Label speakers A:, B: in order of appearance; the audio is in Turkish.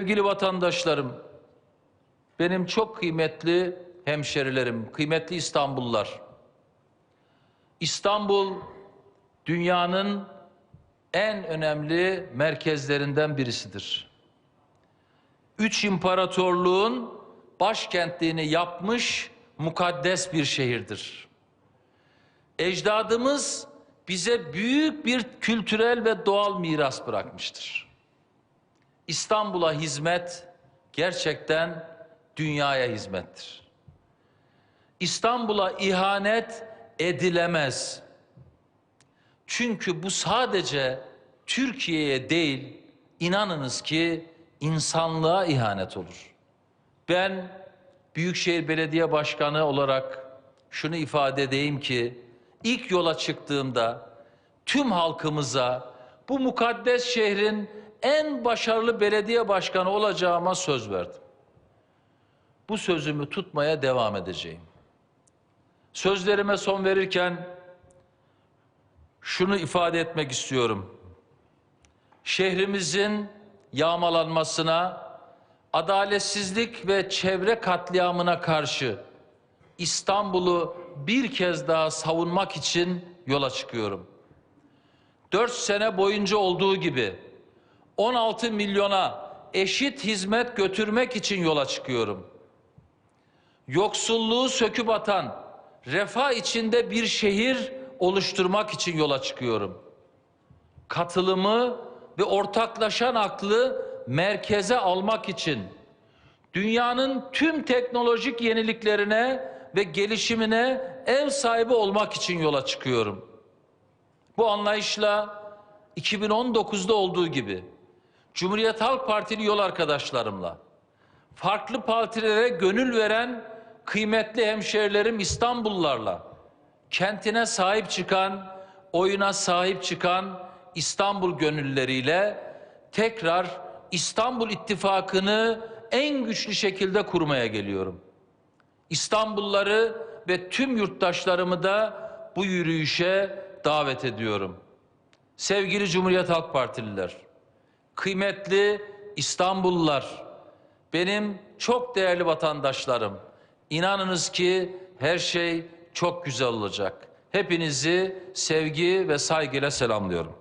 A: Sevgili vatandaşlarım, benim çok kıymetli hemşerilerim, kıymetli İstanbullular. İstanbul dünyanın en önemli merkezlerinden birisidir. Üç imparatorluğun başkentliğini yapmış mukaddes bir şehirdir. Ecdadımız bize büyük bir kültürel ve doğal miras bırakmıştır. İstanbul'a hizmet gerçekten dünyaya hizmettir. İstanbul'a ihanet edilemez. Çünkü bu sadece Türkiye'ye değil, inanınız ki insanlığa ihanet olur. Ben Büyükşehir Belediye Başkanı olarak şunu ifade edeyim ki ilk yola çıktığımda tüm halkımıza bu mukaddes şehrin en başarılı belediye başkanı olacağıma söz verdim. Bu sözümü tutmaya devam edeceğim. Sözlerime son verirken şunu ifade etmek istiyorum. Şehrimizin yağmalanmasına, adaletsizlik ve çevre katliamına karşı İstanbul'u bir kez daha savunmak için yola çıkıyorum. Dört sene boyunca olduğu gibi 16 milyona eşit hizmet götürmek için yola çıkıyorum. Yoksulluğu söküp atan, refah içinde bir şehir oluşturmak için yola çıkıyorum. Katılımı ve ortaklaşan aklı merkeze almak için dünyanın tüm teknolojik yeniliklerine ve gelişimine ev sahibi olmak için yola çıkıyorum. Bu anlayışla 2019'da olduğu gibi Cumhuriyet Halk Partili yol arkadaşlarımla farklı partilere gönül veren kıymetli hemşerilerim İstanbullularla kentine sahip çıkan, oyuna sahip çıkan İstanbul gönülleriyle tekrar İstanbul İttifakı'nı en güçlü şekilde kurmaya geliyorum. İstanbulluları ve tüm yurttaşlarımı da bu yürüyüşe davet ediyorum. Sevgili Cumhuriyet Halk Partililer, kıymetli İstanbullular, benim çok değerli vatandaşlarım, inanınız ki her şey çok güzel olacak. Hepinizi sevgi ve saygıyla selamlıyorum.